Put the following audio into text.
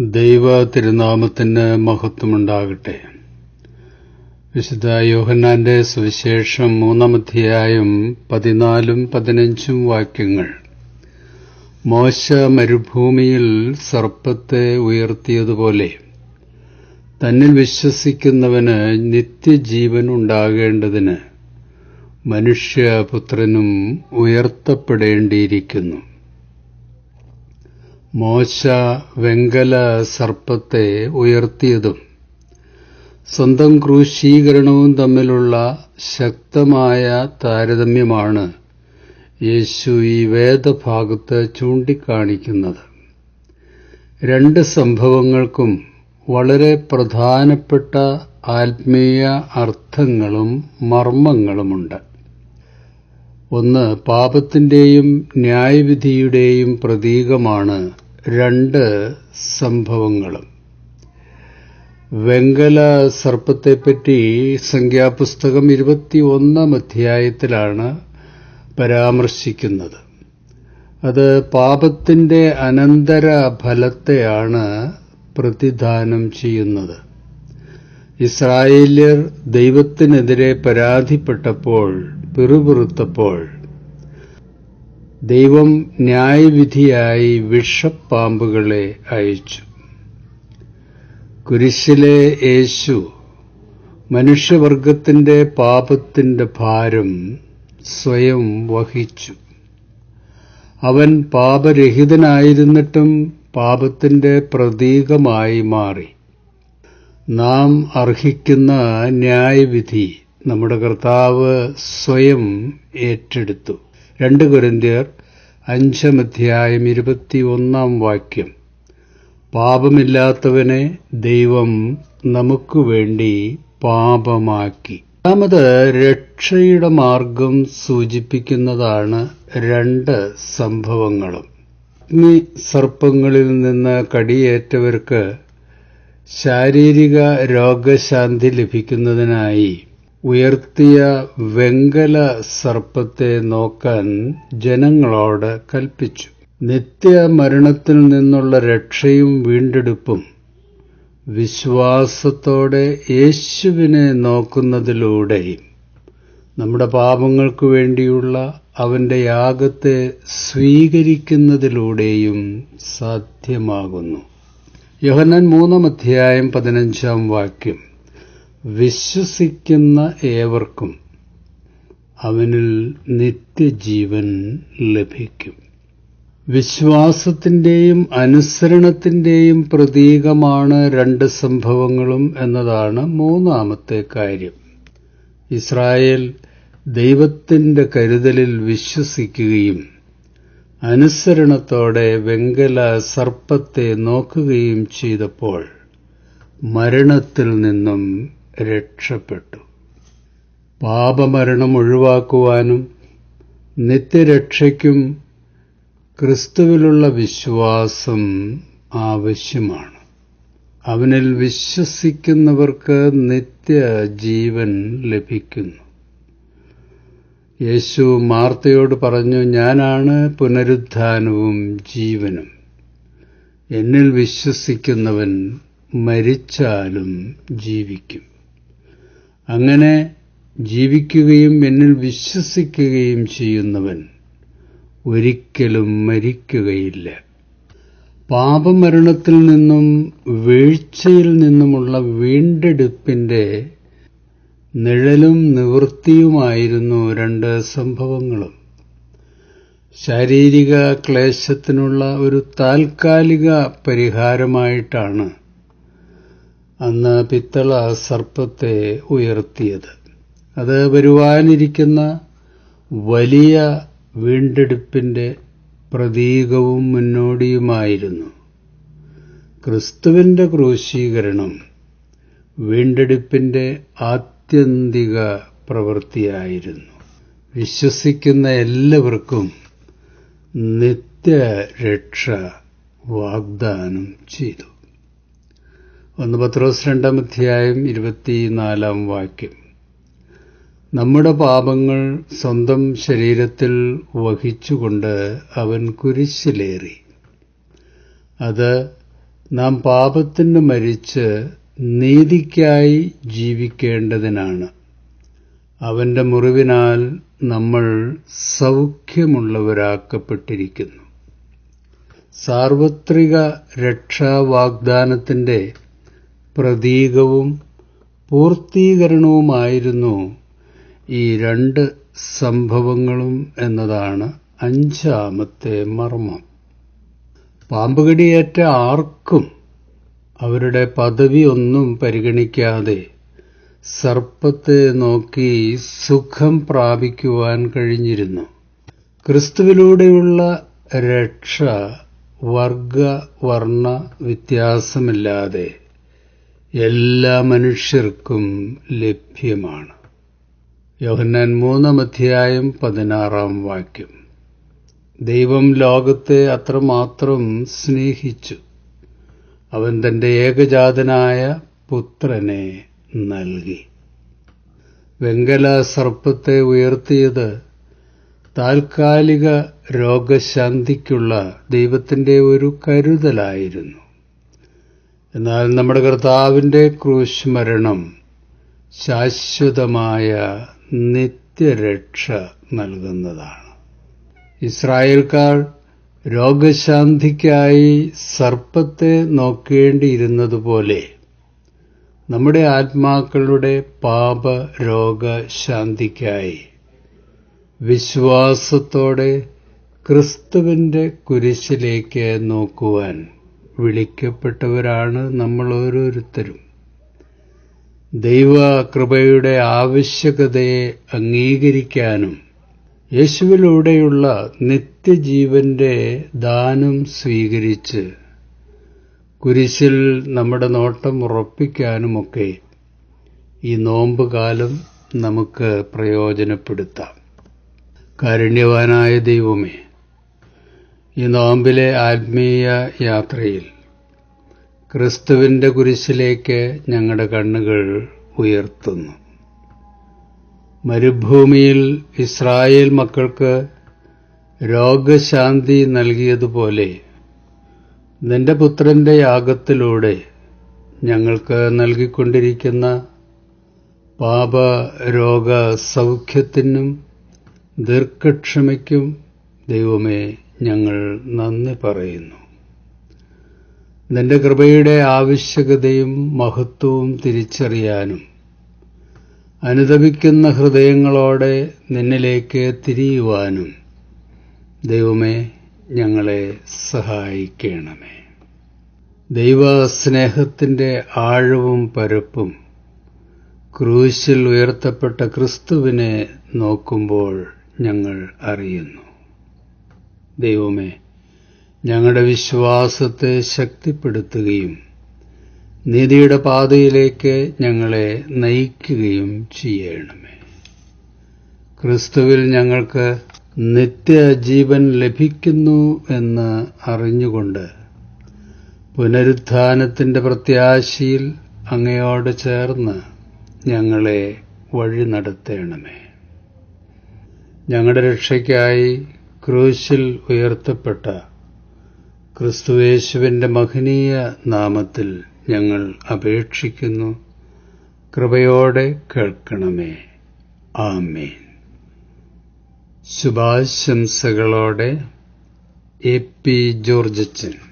ദൈവ തിരുനാമത്തിന് മഹത്വമുണ്ടാകട്ടെ. വിശുദ്ധ യോഹന്നാന്റെ സുവിശേഷം മൂന്നാമധ്യായം പതിനാലും പതിനഞ്ചും വാക്യങ്ങൾ. മോശ മരുഭൂമിയിൽ സർപ്പത്തെ ഉയർത്തിയതുപോലെ തന്നിൽ വിശ്വസിക്കുന്നവന് നിത്യജീവൻ ഉണ്ടാകേണ്ടതിന് മനുഷ്യപുത്രനും ഉയർത്തപ്പെടേണ്ടിയിരിക്കുന്നു. മോശ വെങ്കല സർപ്പത്തെ ഉയർത്തിയതും സ്വന്തം ക്രൂശീകരണവും തമ്മിലുള്ള ശക്തമായ താരതമ്യമാണ് യേശു ഈ വേദഭാഗത്ത് ചൂണ്ടിക്കാണിക്കുന്നത്. രണ്ട് സംഭവങ്ങൾക്കും വളരെ പ്രധാനപ്പെട്ട ആത്മീയ അർത്ഥങ്ങളും മർമ്മങ്ങളുമുണ്ട്. ഒന്ന് പാപത്തിന്റെയും ന്യായവിധിയുടെയും പ്രതീകമാണ് രണ്ട് സംഭവങ്ങളും. വെങ്കല സർപ്പത്തെപ്പറ്റി സംഖ്യാപുസ്തകം ഇരുപത്തി ഒന്നാം അധ്യായത്തിലാണ് പരാമർശിക്കുന്നത്. അത് പാപത്തിന്റെ അനന്തര ഫലത്തെയാണ് പ്രതിദാനം ചെയ്യുന്നത്. ഇസ്രായേല്യർ ദൈവത്തിനെതിരെ പരാതിപ്പെട്ടപ്പോൾ പിറുപിറുത്തപ്പോൾ ദൈവം ന്യായവിധിയായി വിഷപ്പാമ്പുകളെ അയച്ചു. കുരിശിലെ യേശു മനുഷ്യവർഗത്തിന്റെ പാപത്തിന്റെ ഭാരം സ്വയം വഹിച്ചു. അവൻ പാപരഹിതനായിരുന്നിട്ടും പാപത്തിന്റെ പ്രതീകമായി മാറി. നാം അർഹിക്കുന്ന ന്യായവിധി നമ്മുടെ കർത്താവ് സ്വയം ഏറ്റെടുത്തു. രണ്ട് കുരന്തിയർ അഞ്ചാം അധ്യായം ഇരുപത്തി ഒന്നാം വാക്യം. പാപമില്ലാത്തവനെ ദൈവം നമുക്ക് വേണ്ടി പാപമാക്കി. രണ്ടാമത് രക്ഷയുടെ മാർഗം സൂചിപ്പിക്കുന്നതാണ് രണ്ട് സംഭവങ്ങളും. അഗ്നി സർപ്പങ്ങളിൽ നിന്ന് കടിയേറ്റവർക്ക് ശാരീരിക രോഗശാന്തി ലഭിക്കുന്നതിനായി ഉയർത്തിയ വെങ്കല സർപ്പത്തെ നോക്കാൻ ജനങ്ങളോട് കൽപ്പിച്ചു. നിത്യമരണത്തിൽ നിന്നുള്ള രക്ഷയും വീണ്ടെടുപ്പും വിശ്വാസത്തോടെ യേശുവിനെ നോക്കുന്നതിലൂടെ നമ്മുടെ പാപങ്ങൾക്കു വേണ്ടിയുള്ള അവന്റെ യാഗത്തെ സ്വീകരിക്കുന്നതിലൂടെയും സാധ്യമാകുന്നു. യോഹന്നാൻ മൂന്നാം അധ്യായം പതിനഞ്ചാം വാക്യം. വിശ്വസിക്കുന്ന ഏവർക്കും അവനിൽ നിത്യജീവൻ ലഭിക്കും. വിശ്വാസത്തിന്റെയും അനുസരണത്തിന്റെയും പ്രതീകമാണ് രണ്ട് സംഭവങ്ങളും എന്നതാണ് മൂന്നാമത്തെ കാര്യം. ഇസ്രായേൽ ദൈവത്തിന്റെ കരുതലിൽ വിശ്വസിക്കുകയും അനുസരണത്തോടെ വെങ്കല സർപ്പത്തെ നോക്കുകയും ചെയ്തപ്പോൾ മരണത്തിൽ നിന്നും രക്ഷപ്പെട്ടു. പാപമരണം ഒഴിവാക്കുവാനും നിത്യരക്ഷയ്ക്കും ക്രിസ്തുവിലുള്ള വിശ്വാസം ആവശ്യമാണ്. അവനിൽ വിശ്വസിക്കുന്നവർക്ക് നിത്യജീവൻ ലഭിക്കുന്നു. യേശു മാർത്തയോട് പറഞ്ഞു ഞാനാണ് പുനരുദ്ധാനവും ജീവനും. എന്നിൽ വിശ്വസിക്കുന്നവൻ മരിച്ചാലും ജീവിക്കും. അങ്ങനെ ജീവിക്കുകയും എന്നിൽ വിശ്വസിക്കുകയും ചെയ്യുന്നവൻ ഒരിക്കലും മരിക്കുകയില്ല. പാപമരണത്തിൽ നിന്നും വീഴ്ചയിൽ നിന്നുമുള്ള വീണ്ടെടുപ്പിന്റെ നിഴലും നിവൃത്തിയുമായിരുന്നു രണ്ട് സംഭവങ്ങളും. ശാരീരിക ക്ലേശത്തിനുള്ള ഒരു താൽക്കാലിക പരിഹാരമായിട്ടാണ് അന്ന് പിത്തള സർപ്പത്തെ ഉയർത്തിയത്. അത് വരുവാനിരിക്കുന്ന വലിയ വീണ്ടെടുപ്പിന്റെ പ്രതീകവും മുന്നോടിയുമായിരുന്നു. ക്രിസ്തുവിന്റെ ക്രൂശീകരണം വീണ്ടെടുപ്പിന്റെ ആത്യന്തിക പ്രവൃത്തിയായിരുന്നു. വിശ്വസിക്കുന്ന എല്ലാവർക്കും നിത്യരക്ഷ വാഗ്ദാനം ചെയ്തു. ഒന്ന് പത്രോസ് രണ്ടാം അധ്യായം ഇരുപത്തിനാലാം വാക്യം. നമ്മുടെ പാപങ്ങൾ സ്വന്തം ശരീരത്തിൽ വഹിച്ചുകൊണ്ട് അവൻ കുരിശിലേറി. അത് നാം പാപത്തിന് മരിച്ച് നീതിക്കായി ജീവിക്കേണ്ടതിനാണ്. അവന്റെ മുറിവിനാൽ നമ്മൾ സൗഖ്യമുള്ളവരാക്കപ്പെട്ടിരിക്കുന്നു. സാർവത്രിക രക്ഷാവാഗ്ദാനത്തിന്റെ പ്രതീകവും പൂർത്തീകരണവുമായിരുന്നു ഈ രണ്ട് സംഭവങ്ങളും എന്നതാണ് അഞ്ചാമത്തെ മർമ്മം. പാമ്പുകടിയേറ്റ ആർക്കും അവരുടെ പദവി ഒന്നും പരിഗണിക്കാതെ സർപ്പത്തെ നോക്കി സുഖം പ്രാപിക്കുവാൻ കഴിഞ്ഞിരുന്നു. ക്രിസ്തുവിലൂടെയുള്ള രക്ഷ വർഗ വർണ വ്യത്യാസമില്ലാതെ എല്ലാ മനുഷ്യർക്കും ലഭ്യമാണ്. യോഹന്നാൻ മൂന്നാം അധ്യായം പതിനാറാം വാക്യം. ദൈവം ലോകത്തെ അത്രമാത്രം സ്നേഹിച്ചു. അവൻ തന്റെ ഏകജാതനായ പുത്രനെ നൽകി. വെങ്കല സർപ്പത്തെ ഉയർത്തിയത് താൽക്കാലിക രോഗശാന്തിക്കുള്ള ദൈവത്തിന്റെ ഒരു കരുതലായിരുന്നു. എന്നാൽ നമ്മുടെ കർത്താവിന്റെ ക്രൂശ് മരണം ശാശ്വതമായ നിത്യരക്ഷ നൽകുന്നതാണ്. ഇസ്രായേൽക്കാർ രോഗശാന്തിക്കായി സർപ്പത്തെ നോക്കേണ്ടിയിരുന്നതുപോലെ നമ്മുടെ ആത്മാക്കളുടെ പാപ രോഗശാന്തിക്കായി വിശ്വാസത്തോടെ ക്രിസ്തുവിന്റെ കുരിശിലേക്ക് നോക്കുവാൻ വിളിക്കപ്പെട്ടവരാണ് നമ്മൾ ഓരോരുത്തരും ദൈവ കൃപയുടെ ആവശ്യകതയെ അംഗീകരിക്കാനും യേശുവിലൂടെയുള്ള നിത്യജീവന്റെ ദാനം സ്വീകരിച്ച് കുരിശിൽ നമ്മുടെ നോട്ടം ഉറപ്പിക്കാനുമൊക്കെ ഈ നോമ്പ് കാലം നമുക്ക് പ്രയോജനപ്പെടുത്താം. കാരുണ്യവാനായ ദൈവമേ ഈ നോമ്പിലെ ആത്മീയ യാത്രയിൽ ക്രിസ്തുവിന്റെ കുരിശിലേക്ക് ഞങ്ങളുടെ കണ്ണുകൾ ഉയർത്തുന്നു. മരുഭൂമിയിൽ ഇസ്രായേൽ മക്കൾക്ക് രോഗശാന്തി നൽകിയതുപോലെ നിന്റെ പുത്രന്റെ യാഗത്തിലൂടെ ഞങ്ങൾക്ക് നൽകിക്കൊണ്ടിരിക്കുന്ന പാപരോഗ സൗഖ്യത്തിനും ദീർഘക്ഷമയ്ക്കും ദൈവമേ ഞങ്ങൾ നന്ദി പറയുന്നു. നിന്റെ കൃപയുടെ ആവശ്യകതയും മഹത്വവും തിരിച്ചറിയാനും അനുദപിക്കുന്ന ഹൃദയങ്ങളോടെ നിന്നിലേക്ക് തിരിയുവാനും ദൈവമേ ഞങ്ങളെ സഹായിക്കണമേ. ദൈവസ്നേഹത്തിന്റെ ആഴവും പരപ്പും ക്രൂശിൽ ഉയർത്തപ്പെട്ട ക്രിസ്തുവിനെ നോക്കുമ്പോൾ ഞങ്ങൾ അറിയുന്നു. ദൈവമേ ഞങ്ങളുടെ വിശ്വാസത്തെ ശക്തിപ്പെടുത്തുകയും നീതിയുടെ പാതയിലേക്ക് ഞങ്ങളെ നയിക്കുകയും ചെയ്യണമേ. ക്രിസ്തുവിൽ ഞങ്ങൾക്ക് നിത്യജീവൻ ലഭിക്കുന്നു എന്ന് അറിഞ്ഞുകൊണ്ട് പുനരുത്ഥാനത്തിന്റെ പ്രത്യാശയിൽ അങ്ങയോട് ചേർന്ന് ഞങ്ങളെ വഴി നടത്തേണമേ. ഞങ്ങളുടെ രക്ഷയ്ക്കായി ക്രൂശിൽ ഉയർത്തപ്പെട്ട ക്രിസ്തുവേശുവിന്റെ മഹനീയ നാമത്തിൽ ഞങ്ങൾ അപേക്ഷിക്കുന്നു. കൃപയോടെ കേൾക്കണമേ. ആമേൻ. ശുഭാശംസകളോടെ എ പി ജോർജച്ചൻ